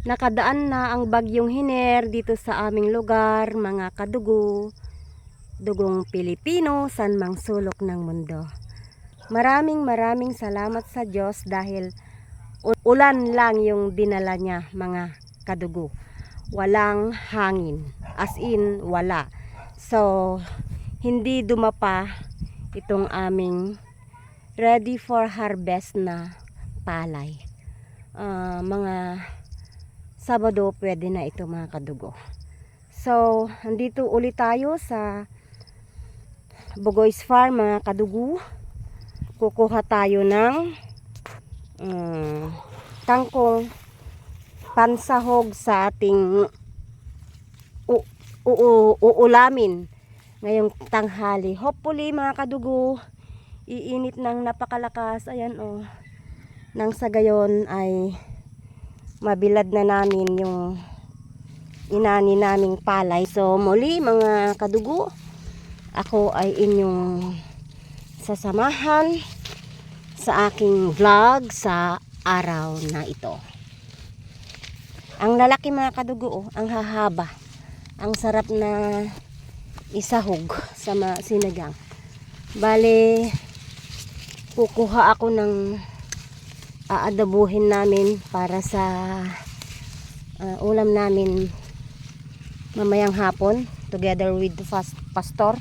Nakadaan na ang bagyong hiner dito sa aming lugar, mga kadugo, dugong Pilipino, san mang sulok ng mundo. Maraming maraming salamat sa Diyos dahil ulan lang yung dinala niya, mga kadugo. Walang hangin, as in wala. So, hindi dumapa itong aming ready for harvest na palay. Ah, mga Sabado pwede na ito mga kadugo. So, andito ulit tayo sa Bugoy's Farm mga kadugo. Kukuha tayo ng um, tangkong pansahog sa ating u- u- uulamin ngayong tanghali. Hopefully mga kadugo, iinit ng napakalakas. Ayan oh. Nang sa gayon ay mabilad na namin yung inani naming palay. So muli mga kadugo, ako ay inyong sasamahan sa aking vlog sa araw na ito. Ang lalaki mga kadugo, oh, ang hahaba. Ang sarap na isahog sa sinigang. Bale, kukuha ako ng aadabuhin namin para sa ah, ulam namin mamayang hapon together with the fast pastor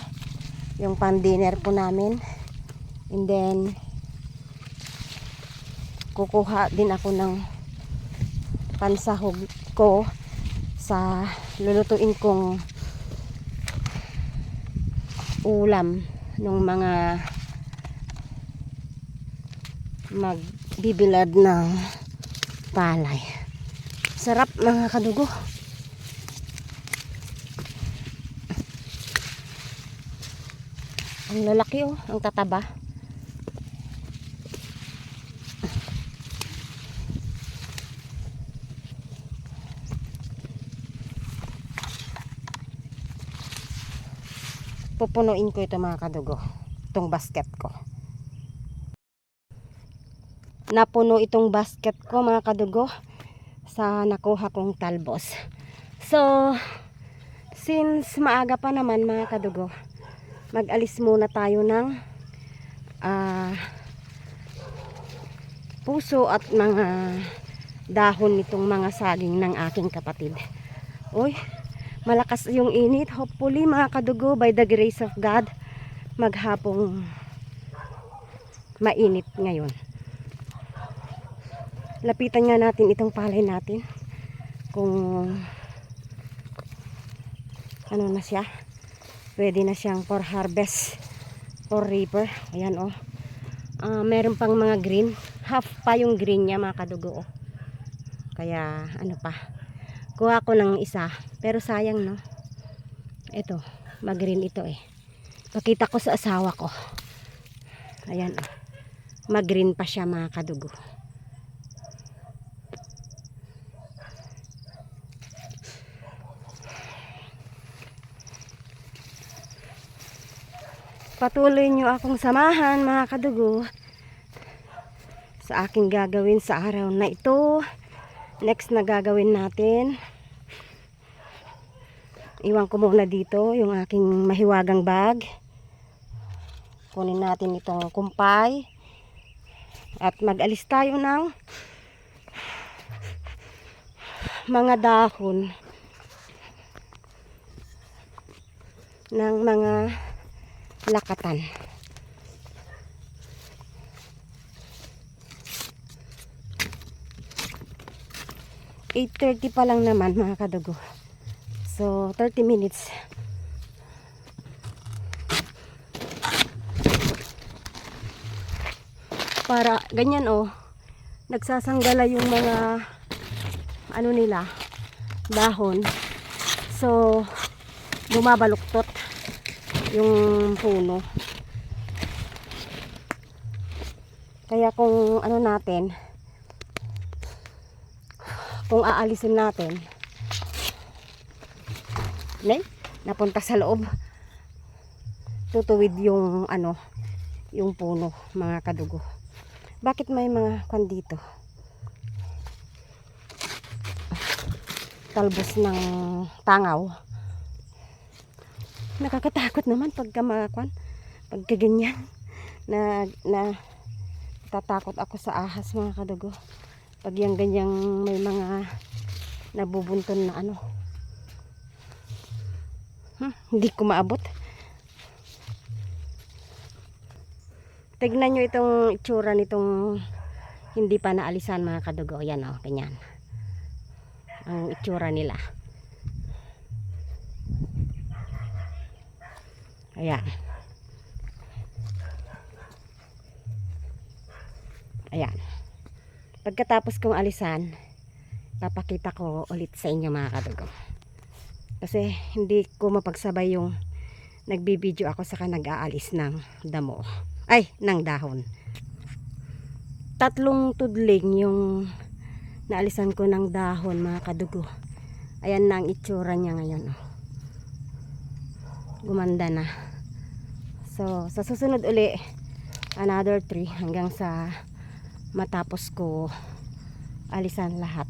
yung pan dinner po namin. And then kukuha din ako ng pansahog ko sa lulutuin kong ulam ng mga magbibilad ng palay. Sarap mga kadugo. Ang lalaki oh, ang tataba. Pupunuin ko ito mga kadugo. Itong basket ko napuno itong basket ko mga kadugo sa nakuha kong talbos. So, since maaga pa naman mga kadugo, mag-alis muna tayo ng ah, puso at mga dahon nitong mga saging ng aking kapatid. Uy, malakas yung init. Hopefully mga kadugo, by the grace of God, maghapong mainit ngayon lapitan nga natin itong palay natin. Kung ano na siya. Pwede na siyang for harvest for reaper ayan oh. Ah, meron pang mga green. Half pa yung green niya mga kadugo oh. kaya ano pa. Kuha ko ng isa. Pero sayang no? Ito mag green ito eh. Pakita ko sa asawa ko. Ayan oh. Mag green pa siya mga kadugo patuloy nyo akong samahan mga kadugo. Sa aking gagawin sa araw na ito next na gagawin natin. Iwan ko muna dito yung aking mahiwagang bag. Kunin natin itong kumpay. At mag-alis tayo ng mga dahon ng mga lakatan. Eight thirty pa lang naman mga kadugo. So 30 minutes. Para ganyan oh. Nagsasanggala yung mga ano nila dahon. So bumabaluktot yung puno. Kaya kung ano natin, kung aalisin natin, ne, napunta sa loob, tutuwid yung ano, yung puno, mga kadugo. Bakit may mga kwan dito? talbos ng tangaw. Nakakatakot naman pagka makakwan, pagka ganyan. Na, na tatakot ako sa ahas mga kadugo. Pag yung ganyang may mga nabubunton na ano. Hmm, hindi ko maabot. Tignan nyo itong itsura nitong hindi pa naalisan mga kadugo. Yan o, ganyan. Ang itsura nila. Ayan. Ayan. Pagkatapos kong alisan, papakita ko ulit sa inyo mga kadugo. Kasi hindi ko mapagsabay yung nagbibideo ako saka nag-aalis ng damo. Ay, ng dahon. Tatlong tudling yung naalisan ko ng dahon mga kadugo. Ayan na ang itsura niya ngayon. oh. Gumanda na. So, sa susunod uli, another tree hanggang sa matapos ko alisan lahat.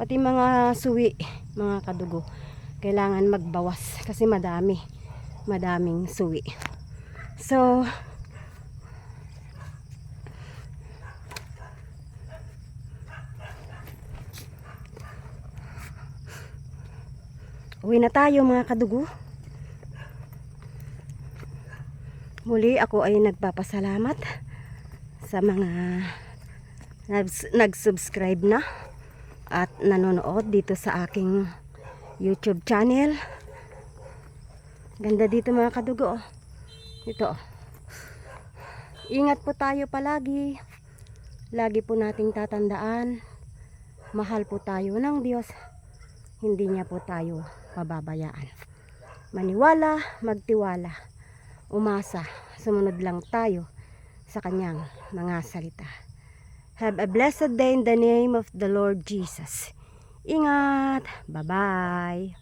Pati mga suwi, mga kadugo, kailangan magbawas kasi madami, madaming suwi. So, uwi na tayo mga kadugo. Muli ako ay nagpapasalamat sa mga nags- nag-subscribe na at nanonood dito sa aking YouTube channel. Ganda dito mga kadugo. oh. Ito. oh. Ingat po tayo palagi. Lagi po nating tatandaan. Mahal po tayo ng Diyos. Hindi niya po tayo pababayaan. Maniwala, magtiwala. Umasa. Sumunod lang tayo sa kanyang mga salita. Have a blessed day in the name of the Lord Jesus. Ingat. Bye-bye.